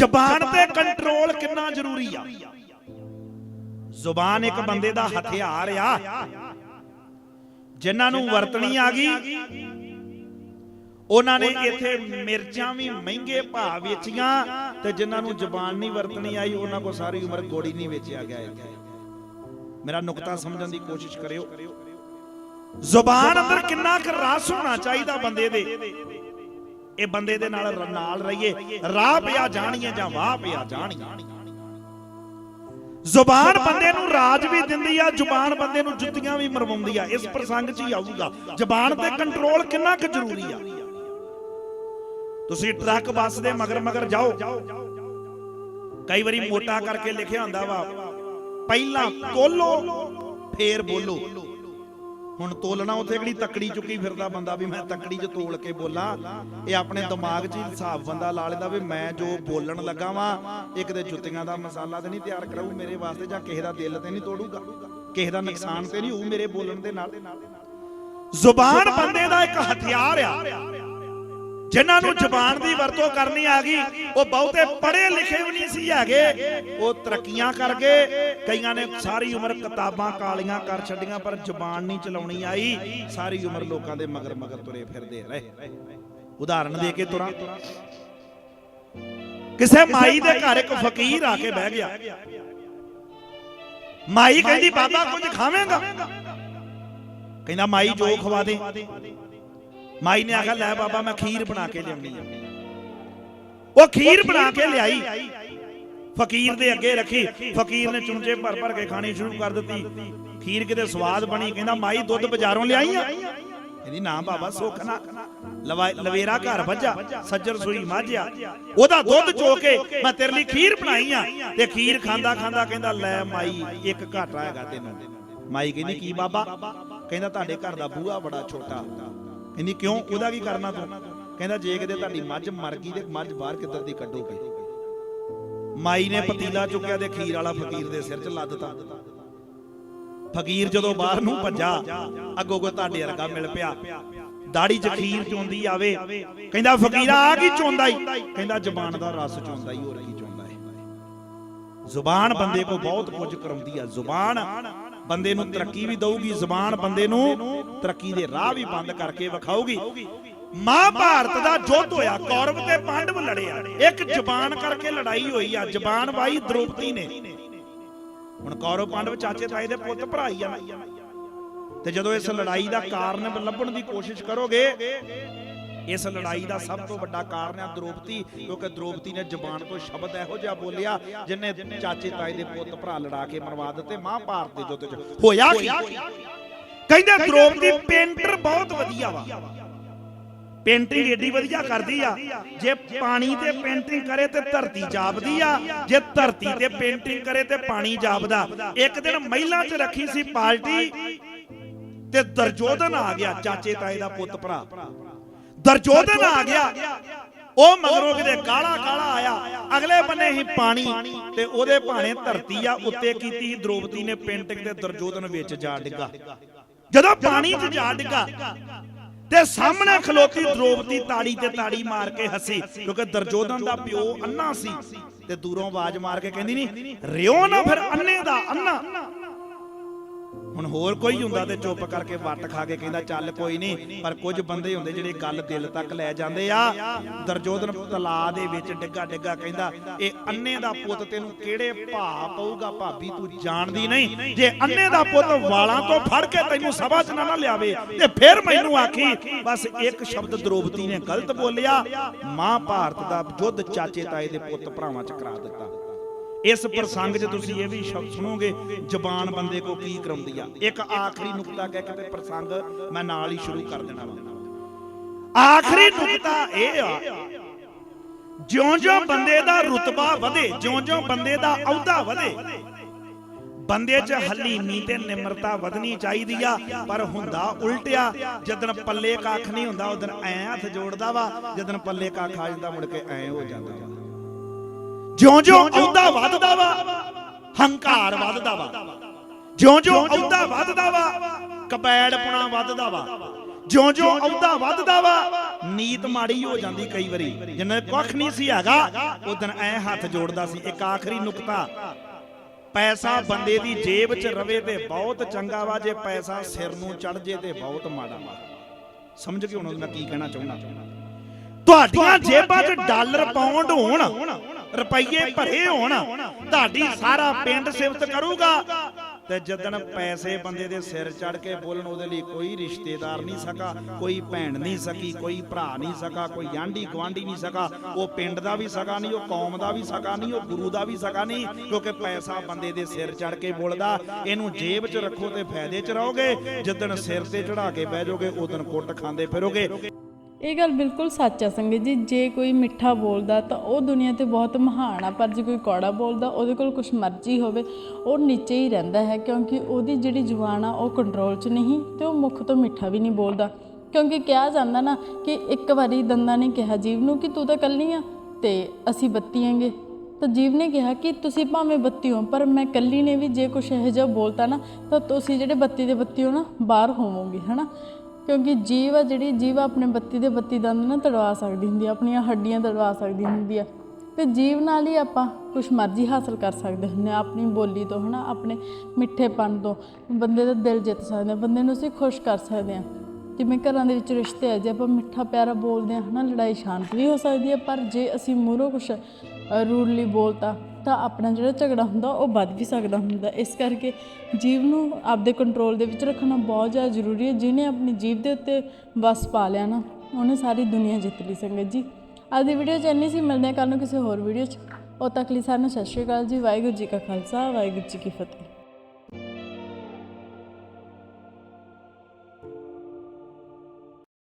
ਜ਼ਬਾਨ ਤੇ ਕੰਟਰੋਲ ਕਿੰਨਾ ਜ਼ਰੂਰੀ ਆ? ਜ਼ੁਬਾਨ ਇੱਕ ਬੰਦੇ ਦਾ ਹਥਿਆਰ ਆ। ਜਿਨ੍ਹਾਂ ਨੂੰ ਵਰਤਣੀ ਆ ਗਈ ਉਹਨਾਂ ਨੇ ਇੱਥੇ ਮਿਰਚਾਂ ਵੀ ਮਹਿੰਗੇ ਭਾਅ ਵੇਚੀਆਂ ਤੇ ਜਿਨ੍ਹਾਂ ਨੂੰ ਜ਼ਬਾਨ ਨਹੀਂ ਵਰਤਣੀ ਆਈ ਉਹਨਾਂ ਕੋ ਸਾਰੀ ਉਮਰ ਗੋੜੀ ਨਹੀਂ ਵੇਚਿਆ ਗਿਆ ਇੱਥੇ। ਮੇਰਾ ਨੁਕਤਾ ਸਮਝਣ ਦੀ ਕੋਸ਼ਿਸ਼ ਕਰਿਓ। ਜ਼ੁਬਾਨ ਅੰਦਰ ਕਿੰਨਾ ਕੁ ਰਸ ਹੋਣਾ ਚਾਹੀਦਾ ਬੰਦੇ ਦੇ। ਇਹ ਬੰਦੇ ਦੇ ਨਾਲ ਨਾਲ ਰਹੀਏ। ਰਾਹ ਪਿਆ ਜਾਣੀਏ ਜਾਂ ਵਾਹ ਪਿਆ ਜਾਣੀਏ। ਜ਼ੁਬਾਨ ਬੰਦੇ ਨੂੰ ਰਾਜ ਵੀ ਦਿੰਦੀ ਆ ਜ਼ੁਬਾਨ ਬੰਦੇ ਨੂੰ ਜੁੱਤੀਆਂ ਵੀ ਮਰਵਾਉਂਦੀ ਆ। ਇਸ ਪ੍ਰਸੰਗ 'ਚ ਹੀ ਆਊਗਾ। ਜ਼ੁਬਾਨ ਤੇ ਕੰਟਰੋਲ ਕਿੰਨਾ ਕੁ ਜ਼ਰੂਰੀ ਆ? ਤੁਸੀਂ ਟਰੱਕ ਬੱਸ ਦੇ ਮਗਰ ਮਗਰ ਜਾਓ। ਕਈ ਵਾਰੀ ਮੋਟਾ ਕਰਕੇ ਲਿਖਿਆ ਹੁੰਦਾ ਵਾ। ਪਹਿਲਾਂ ਤੋਲੋ ਫੇਰ ਬੋਲੋ। ਹੁਣ ਤੋਲਣਾ ਉੱਥੇ ਕਿਹੜੀ ਤੱਕੜੀ ਚੁੱਕੀ ਫਿਰਦਾ ਬੰਦਾ ਵੀ ਮੈਂ ਤੱਕੜੀ 'ਚ ਤੋਲ ਕੇ ਬੋਲਾਂ। ਇਹ ਆਪਣੇ ਦਿਮਾਗ 'ਚ ਹਿਸਾਬ ਬੰਦਾ ਲਾ ਲੈਂਦਾ ਵੀ ਮੈਂ ਜੋ ਬੋਲਣ ਲੱਗਾ ਵਾਂ, ਇਹ ਕਿਤੇ ਜੁੱਤੀਆਂ ਦਾ ਮਸਾਲਾ ਤੇ ਨਹੀਂ ਤਿਆਰ ਕਰਾਊ, ਮੇਰੇ ਵਾਸਤੇ ਜਾਂ ਕਿਸੇ ਦਾ ਦਿਲ ਤੇ ਨਹੀਂ ਤੋੜੂਗਾ। ਕਿਸੇ ਦਾ ਨੁਕਸਾਨ ਤੇ ਨਹੀਂ ਹੋਊ ਮੇਰੇ ਬੋਲਣ ਦੇ ਨਾਲ। ਜ਼ੁਬਾਨ ਬੰਦੇ ਦਾ ਇੱਕ ਹਥਿਆਰ ਆ। ਜਿਨ੍ਹਾਂ ਨੂੰ ਜ਼ੁਬਾਨ ਦੀ ਵਰਤੋਂ ਕਰਨੀ ਆ ਗਈ, ਉਹ ਬਹੁਤੇ ਪੜ੍ਹੇ ਲਿਖੇ ਵੀ ਨਹੀਂ ਸੀ ਹੈਗੇ, ਉਹ ਤਰੱਕੀਆਂ ਕਰ ਗਏ ਕਈਆਂ ਨੇ ਸਾਰੀ ਉਮਰ ਕਿਤਾਬਾਂ ਕਾਲੀਆਂ ਕਰ ਛੱਡੀਆਂ ਪਰ ਜ਼ੁਬਾਨ ਨਹੀਂ ਚਲਾਉਣੀ ਆਈ। ਸਾਰੀ ਉਮਰ ਲੋਕਾਂ ਦੇ ਮਗਰ ਮਗਰ ਤੁਰੇ ਫਿਰਦੇ ਰਹੇ। ਉਦਾਹਰਨ ਦੇ ਕੇ ਤੁਰਾਂ। ਕਿਸੇ ਮਾਈ ਦੇ ਘਰ ਇੱਕ ਫਕੀਰ ਆ ਕੇ ਬਹਿ ਗਿਆ। ਮਾਈ ਕਹਿੰਦੀ ਬਾਬਾ ਕੁਝ ਖਾਵੇਂਗਾ? ਕਹਿੰਦਾ ਮਾਈ ਜੋ ਖਵਾ ਦੇ। ਮਾਈ ਨੇ ਆਖਿਆ ਲੈ ਬਾਬਾ ਮੈਂ ਖੀਰ ਬਣਾ ਕੇ ਲਿਆਉਣੀ ਆ ਉਹ ਖੀਰ ਬਣਾ ਕੇ ਲਿਆਈ। ਫਕੀਰ ਦੇ ਅੱਗੇ ਰੱਖੀ। ਫਕੀਰ ਨੇ ਚੁੰਚੇ ਭਰ ਭਰ ਕੇ ਖਾਣੀ ਸ਼ੁਰੂ ਕਰ ਦਿੱਤੀ। ਖੀਰ ਕਿਤੇ ਸਵਾਦ ਬਣੀ, ਕਹਿੰਦਾ, ਮਾਈ, ਦੁੱਧ ਬਾਜ਼ਾਰੋਂ ਲਿਆਈ ਆ? ਕਹਿੰਦੀ ਨਾ ਬਾਬਾ ਸੁੱਖ ਨਾ। ਲਵੇਰਾ ਘਰ ਵੱਜਾ, ਸੱਜਰ ਸੂਈ ਮਾਝਿਆ। ਉਹਦਾ ਦੁੱਧ ਚੋ ਕੇ ਮੈਂ ਤੇਰੇ ਲਈ ਖੀਰ ਬਣਾਈ ਆ। ਤੇ ਖੀਰ ਖਾਂਦਾ ਖਾਂਦਾ ਕਹਿੰਦਾ, ਲੈ ਮਾਈ, ਇੱਕ ਘਾਟਾ ਹੈਗਾ ਤੈਨੂੰ। ਮਾਈ ਕਹਿੰਦੀ, ਕੀ ਬਾਬਾ? ਕਹਿੰਦਾ, ਤੁਹਾਡੇ ਘਰ ਦਾ ਬੂਹਾ ਬੜਾ ਛੋਟਾ। ਕਹਿੰਦੀ, ਕਿਉਂ? ਉਹਦਾ ਕੀ ਕਰਨਾ ਤੂੰ? ਕਹਿੰਦਾ, ਜੇ ਕਿਤੇ ਤੁਹਾਡੀ ਮੱਝ ਮਰ ਗਈ ਤੇ ਮੱਝ ਬਾਹਰ ਕਿੱਧਰ ਦੀ ਕੱਢੋਗੇ? ਮਾਈ ਨੇ ਪਤੀਲਾ ਚੁੱਕਿਆ ਤੇ ਖੀਰ ਵਾਲਾ ਫਕੀਰ ਦੇ ਸਿਰ 'ਚ ਲੱਦਤਾ ਫਕੀਰ ਜਦੋਂ ਬਾਹਰ ਨੂੰ ਭੱਜਾ, ਅੱਗੋਂ ਕੋ ਤੁਹਾਡੇ ਵਰਗਾ ਮਿਲ ਪਿਆ। ਦਾੜੀ 'ਚ ਖੀਰ ਚੋਂਦੀ ਆਵੇ, ਕਹਿੰਦਾ, ਫਕੀਰਾ ਆ ਕੀ ਚੋਂਦਾ ਈ? ਕਹਿੰਦਾ, ਜ਼ਬਾਨ ਦਾ ਰਸ ਚੋਂਦਾ ਈ, ਹੋਰ ਕੀ ਚੋਂਦਾ ਏ? ਜ਼ੁਬਾਨ ਬੰਦੇ ਕੋ ਬਹੁਤ ਕੁਝ ਕਰਾਉਂਦੀ ਆ। ਜ਼ੁਬਾਨ ਬੰਦੇ ਨੂੰ ਤਰੱਕੀ ਵੀ ਦਊਗੀ, ਜ਼ੁਬਾਨ ਬੰਦੇ ਨੂੰ ਤਰੱਕੀ ਦੇ ਰਾਹ ਵੀ ਬੰਦ ਕਰਕੇ ਵਿਖਾਊਗੀ। ਮਹਾਭਾਰਤ ਦਾ ਯੁੱਧ ਹੋਇਆ, ਕੌਰਵ ਤੇ ਪਾਂਡਵ ਲੜੇ ਇੱਕ ਜਬਾਨ ਕਰਕੇ ਲੜਾਈ ਹੋਈ ਆ, ਜ਼ੁਬਾਨ ਵਾਈ ਦ੍ਰੋਪਦੀ ਨੇ। ਹੁਣ ਕੌਰਵ ਪਾਂਡਵ ਚਾਚੇ ਤਾਏ ਦੇ ਪੁੱਤ ਭਰਾ ਹੀ ਆ ਤੇ ਜਦੋਂ ਇਸ ਲੜਾਈ ਦਾ ਕਾਰਨ ਲੱਭਣ ਦੀ ਕੋਸ਼ਿਸ਼ ਕਰੋਗੇ, ਇਸ ਲੜਾਈ ਦਾ ਸਭ ਤੋਂ ਵੱਡਾ ਕਾਰਨ ਹੈ ਦ੍ਰੋਪਦੀ, ਕਿਉਂਕਿ ਦ੍ਰੋਪਦੀ ਨੇ ਜ਼ਬਾਨ ਤੋਂ ਸ਼ਬਦ ਇਹੋ ਜਿਹਾ ਬੋਲਿਆ, ਜਿਨੇ ਚਾਚੇ ਤਾਏ ਦੇ ਪੁੱਤ ਭਰਾ ਲੜਾ ਕੇ ਮਰਵਾ ਦਿੱਤੇ, ਮਹਾਭਾਰਤ ਦੇ ਯੁੱਧ 'ਚ। ਹੋਇਆ ਕੀ? ਕਹਿੰਦੇ ਦ੍ਰੋਪਦੀ ਪੇਂਟਰ ਬਹੁਤ ਵਧੀਆ ਵਾ। ਪੇਂਟਿੰਗ ਏਡੀ ਵਧੀਆ ਕਰਦੀ ਆ। ਜੇ ਪਾਣੀ ਤੇ ਪੇਂਟਿੰਗ ਕਰੇ ਤੇ ਧਰਤੀ ਜਾਪਦੀ ਆ। ਜੇ ਧਰਤੀ ਤੇ ਪੇਂਟਿੰਗ ਕਰੇ ਤੇ ਪਾਣੀ ਜਾਪਦਾ। ਇੱਕ ਦਿਨ ਮਹਿਲਾ 'ਚ ਰੱਖੀ ਸੀ ਪਾਰਟੀ ਤੇ ਦਰਜੋਧਨ ਆ ਗਿਆ, ਚਾਚੇ ਤਾਏ ਦਾ ਪੁੱਤ ਭਰਾ। ਦਰਜੋਧਨ ਆ ਗਿਆ। ਉਹ ਮਗਰੋਂ ਕਿਤੇ ਕਾਲਾ ਕਾਲਾ ਆਇਆ। ਅਗਲੇ ਬੰਨੇ ਹੀ ਪਾਣੀ ਤੇ ਉਹਦੇ ਭਾਣੇ ਧਰਤੀ ਆ, ਉੱਤੇ ਕੀਤੀ ਸੀ ਦ੍ਰੋਪਦੀ ਨੇ ਪੇਂਟਿੰਗ ਤੇ ਦਰਜੋਧਨ ਵਿੱਚ ਜਾ ਡਿੱਗਾ। ਜਦੋਂ ਪਾਣੀ 'ਚ ਜਾ ਡਿੱਗਾ ਤੇ ਸਾਹਮਣੇ ਖਲੋਤੀ, ਦ੍ਰੋਪਦੀ ਤਾੜੀ ਤੇ ਤਾੜੀ ਮਾਰ ਕੇ ਹੱਸੀ, ਕਿਉਂਕਿ ਦਰਜੋਧਨ ਦਾ ਪਿਓ ਅੰਨਾ ਸੀ ਤੇ ਦੂਰੋਂ ਆਵਾਜ਼ ਮਾਰ ਕੇ ਕਹਿੰਦੀ ਨਹੀਂ, ਰਿਓ ਨਾ ਫਿਰ ਅੰਨੇ ਦਾ, ਅੰਨਾ। ਹੁਣ ਹੋਰ ਕੋਈ ਹੁੰਦਾ ਤੇ ਚੁੱਪ ਕਰਕੇ ਵੱਟ ਖਾ ਕੇ ਕਹਿੰਦਾ, ਚੱਲ ਕੋਈ ਨਹੀਂ, ਪਰ ਕੁਝ ਬੰਦੇ ਹੁੰਦੇ ਜਿਹੜੇ ਗੱਲ ਦਿਲ ਤੱਕ ਲੈ ਜਾਂਦੇ ਆ। ਦਰਜੋਧਨ ਤਲਾ ਦੇ ਵਿੱਚ ਡਿੱਗਾ ਡਿੱਗਾ ਕਹਿੰਦਾ, ਇਹ ਅੰਨੇ ਦਾ ਪੁੱਤ ਤੈਨੂੰ ਕਿਹੜੇ ਭਾ ਪਊਗਾ ਭਾਬੀ? ਤੂੰ ਜਾਣਦੀ ਨਹੀਂ। ਜੇ ਅੰਨੇ ਦਾ ਪੁੱਤ ਵਾਲਾਂ ਤੋਂ ਫੜ ਕੇ ਤੈਨੂੰ ਸਭਾ 'ਚ ਨਾ ਨਾ ਲਿਆਵੇ ਤੇ ਫਿਰ ਮੈਨੂੰ ਆਖੀ, ਬਸ ਇੱਕ ਸ਼ਬਦ ਦ੍ਰੋਪਦੀ ਨੇ ਗਲਤ ਬੋਲਿਆ। ਮਹਾਭਾਰਤ ਦਾ ਯੁੱਧ ਚਾਚੇ ਤਾਏ ਦੇ ਪੁੱਤ ਭਰਾਵਾਂ 'ਚ ਕਰਾ ਦਿੱਤਾ। ਇਸ ਪ੍ਰਸੰਗ 'ਚ ਤੁਸੀਂ ਇਹ ਵੀ ਸ਼ਬਦ ਸੁਣੋਗੇ, ਜ਼ਬਾਨ ਬੰਦੇ ਕੋ ਕੀ ਕਰਾਉਂਦੀ ਆ? ਇੱਕ ਆਖਰੀ ਨੁਕਤਾ ਕਹਿ ਕੇ ਤੇ ਪ੍ਰਸੰਗ ਮੈਂ ਨਾਲ ਹੀ ਸ਼ੁਰੂ ਕਰ ਦੇਣਾ ਵਾ। ਆਖਰੀ ਨੁਕਤਾ ਇਹ ਆ, ਜਿਉਂ-ਜਿਉਂ ਬੰਦੇ ਦਾ ਰੁਤਬਾ ਵਧੇ, ਜਿਉਂ-ਜਿਉਂ ਬੰਦੇ ਦਾ ਅਹੁਦਾ ਵਧੇ, ਬੰਦੇ 'ਚ ਹਲੀਮੀ ਤੇ ਨਿਮਰਤਾ ਵਧਣੀ ਚਾਹੀਦੀ ਆ, ਪਰ ਹੁੰਦਾ ਉਲਟਿਆ ਜਦਨ ਪੱਲੇ ਕੱਖ ਨਹੀਂ ਹੁੰਦਾ, ਉਦੋਂ ਐ ਹੱਥ ਜੋੜਦਾ ਵਾ ਜਦਨ ਪੱਲੇ ਕੱਖ ਆ ਜਾਂਦਾ, ਮੁੜ ਕੇ ਐ ਹੋ ਜਾਂਦਾ ਜਿਉਂ-ਜਿਉਂ ਅਹੁਦਾ ਵੱਧਦਾ ਵਾ, ਹੰਕਾਰ ਵੱਧਦਾ ਵਾ। ਜਿਉਂ-ਜਿਉਂ ਅਹੁਦਾ ਵੱਧਦਾ ਵਾ ਕਬੈੜਪਣਾ ਵੱਧਦਾ ਵਾ। ਜਿਉਂ-ਜਿਉਂ ਅਹੁਦਾ ਵੱਧਦਾ ਵਾ, ਨੀਤ ਮਾੜੀ ਹੋ ਜਾਂਦੀ ਕਈ ਵਾਰੀ। ਜਿੰਨੇ ਕੁੱਖ ਨਹੀਂ ਸੀ ਹੈਗਾ ਉਦੋਂ ਐ ਹੱਥ ਜੋੜਦਾ ਸੀ। ਇੱਕ ਆਖਰੀ ਨੁਕਤਾ, ਪੈਸਾ ਬੰਦੇ ਦੀ ਜੇਬ 'ਚ ਰਵੇ ਤੇ ਬਹੁਤ ਚੰਗਾ ਵਾ, ਜੇ ਪੈਸਾ ਸਿਰ ਨੂੰ ਚੜ ਜੇ ਤੇ ਬਹੁਤ ਮਾੜਾ ਵਾ। ਸਮਝ ਗਏ ਹੁਣ ਮੈਂ ਕੀ ਕਹਿਣਾ ਚਾਹੁੰਦਾ। ਤੁਹਾਡੀਆਂ ਜੇਬਾਂ 'ਚ ਡਾਲਰ ਪਾਉਂਡ ਹੋਣ ਰੁਪਈਏ ਭਰੇ ਹੋਣ, ਤੁਹਾਡੀ ਸਾਰਾ ਪਿੰਡ ਸਿਫਤ ਕਰੂਗਾ। ਤੇ ਜਦਨ ਪੈਸੇ ਬੰਦੇ ਦੇ ਸਿਰ ਚੜ ਕੇ ਬੋਲਣ, ਉਹਦੇ ਲਈ ਕੋਈ ਰਿਸ਼ਤੇਦਾਰ ਨਹੀਂ ਸਕਾ, ਕੋਈ ਭੈਣ ਨਹੀਂ ਸਕੀ, ਕੋਈ ਭਰਾ ਨਹੀਂ ਸਕਾ, ਕੋਈ ਆਂਢੀ ਗੁਆਂਢੀ ਨਹੀਂ ਸਕਾ, ਉਹ ਪਿੰਡ ਦਾ ਵੀ ਸਕਾ ਨਹੀਂ, ਉਹ ਕੌਮ ਦਾ ਵੀ ਸਕਾ ਨਹੀਂ, ਉਹ ਗੁਰੂ ਦਾ ਵੀ ਸਕਾ ਨਹੀਂ, ਕਿਉਂਕਿ ਪੈਸਾ ਬੰਦੇ ਦੇ ਸਿਰ ਚੜ ਕੇ ਬੋਲਦਾ, ਇਹਨੂੰ ਜੇਬ 'ਚ ਰੱਖੋ ਤੇ ਫਾਇਦੇ 'ਚ ਰਹੋਗੇ ਜਦਨ ਸਿਰ ਤੇ ਚੜਾ ਕੇ ਬਹਿ ਜਾਓਗੇ, ਉਦੋਂ ਕੁੱਟ ਖਾਂਦੇ ਫਿਰੋਗੇ। ਇਹ ਗੱਲ ਬਿਲਕੁਲ ਸੱਚ ਆ ਸੰਗਤ ਜੀ, ਜੇ ਕੋਈ ਮਿੱਠਾ ਬੋਲਦਾ ਤਾਂ ਉਹ ਦੁਨੀਆ ਤੇ ਬਹੁਤ ਮਹਾਨ ਆ, ਪਰ ਜੇ ਕੋਈ ਕੌੜਾ ਬੋਲਦਾ, ਉਹਦੇ ਕੋਲ ਕੁਝ ਮਰਜ਼ੀ ਹੋਵੇ, ਉਹ ਨੀਚੇ ਹੀ ਰਹਿੰਦਾ ਹੈ, ਕਿਉਂਕਿ ਉਹਦੀ ਜਿਹੜੀ ਜ਼ੁਬਾਨ ਆ, ਉਹ ਕੰਟਰੋਲ 'ਚ ਨਹੀਂ, ਤੇ ਉਹ ਮੁਖ ਤੋਂ ਮਿੱਠਾ ਵੀ ਨਹੀਂ ਬੋਲਦਾ। ਕਿਉਂਕਿ ਕਿਹਾ ਜਾਂਦਾ ਨਾ ਕਿ ਇੱਕ ਵਾਰੀ ਦੰਦਾਂ ਨੇ ਕਿਹਾ ਜੀਵ ਨੂੰ ਕਿ ਤੂੰ ਤਾਂ ਕੱਲੀ ਆ, ਤੇ ਅਸੀਂ ਬੱਤੀਆਂਗੇ ਤਾਂ ਜੀਵ ਨੇ ਕਿਹਾ ਕਿ ਤੁਸੀਂ ਭਾਵੇਂ ਬੱਤੀ ਹੋ, ਪਰ ਮੈਂ ਕੱਲੀ ਨੇ ਵੀ ਜੇ ਕੁਛ ਇਹੋ ਜਿਹਾ ਬੋਲਤਾ ਨਾ, ਤਾਂ ਤੁਸੀਂ ਜਿਹੜੇ ਬੱਤੀ ਦੇ ਬੱਤੀ ਹੋ ਨਾ, ਬਾਹਰ ਹੋਵੋਗੇ, ਹਨਾ? ਕਿਉਂਕਿ ਜੀਵ ਆ ਜਿਹੜੀ, ਜੀਵ ਆਪਣੇ ਬੱਤੀ ਦੇ ਬੱਤੀ ਦੰਦ ਨਾ ਤੜਵਾ ਸਕਦੀ ਹੁੰਦੀ ਆ, ਆਪਣੀਆਂ ਹੱਡੀਆਂ ਤੜਵਾ ਸਕਦੀ ਹੁੰਦੀ ਆ। ਤੇ ਜੀਵ ਨਾਲ ਹੀ ਆਪਾਂ ਕੁਝ ਮਰਜ਼ੀ ਹਾਸਲ ਕਰ ਸਕਦੇ ਹੁੰਦੇ ਆ, ਆਪਣੀ ਬੋਲੀ ਤੋਂ ਹਨਾ, ਆਪਣੇ ਮਿੱਠੇਪਨ ਤੋਂ। ਬੰਦੇ ਦਾ ਦਿਲ ਜਿੱਤ ਸਕਦੇ ਆ ਬੰਦੇ ਨੂੰ ਅਸੀਂ ਖੁਸ਼ ਕਰ ਸਕਦੇ ਆ। ਜਿਵੇਂ ਘਰਾਂ ਦੇ ਵਿੱਚ ਰਿਸ਼ਤੇ ਆ, ਜੇ ਆਪਾਂ ਮਿੱਠਾ ਪਿਆਰਾ ਬੋਲਦੇ ਆ ਹਨਾ, ਲੜਾਈ ਸ਼ਾਂਤ ਵੀ ਹੋ ਸਕਦੀ ਹੈ ਪਰ ਜੇ ਅਸੀਂ ਮੂਹਰੋਂ ਕੁਝ ਰੂਡਲੀ ਬੋਲਤਾ ਤਾਂ ਆਪਣਾ ਜਿਹੜਾ ਝਗੜਾ ਹੁੰਦਾ ਉਹ ਵੱਧ ਵੀ ਸਕਦਾ ਹੁੰਦਾ। ਇਸ ਕਰਕੇ ਜੀਵ ਨੂੰ ਆਪਦੇ ਕੰਟਰੋਲ ਦੇ ਵਿੱਚ ਰੱਖਣਾ ਬਹੁਤ ਜ਼ਿਆਦਾ ਜ਼ਰੂਰੀ ਹੈ। ਜਿਹਨੇ ਆਪਣੀ ਜੀਵ ਦੇ ਉੱਤੇ ਵਸ ਪਾ ਲਿਆ ਨਾ, ਉਹਨੇ ਸਾਰੀ ਦੁਨੀਆ ਜਿੱਤ ਲਈ ਸੰਗਤ ਜੀ। ਅੱਜ ਦੀ ਵੀਡੀਓ ਚ ਇੰਨੀ ਸੀ, ਮਿਲਦੇ ਹਾਂ ਕੱਲ੍ਹ ਨੂੰ ਕਿਸੇ ਹੋਰ ਵੀਡੀਓ ਚ। ਉਦੋਂ ਤੱਕ ਲਈ ਸਾਨੂੰ ਸਤਿ ਸ਼੍ਰੀ ਅਕਾਲ ਜੀ। ਵਾਹਿਗੁਰੂ ਜੀ ਕਾ ਖਾਲਸਾ, ਵਾਹਿਗੁਰੂ ਜੀ ਕੀ ਫਤਿਹ।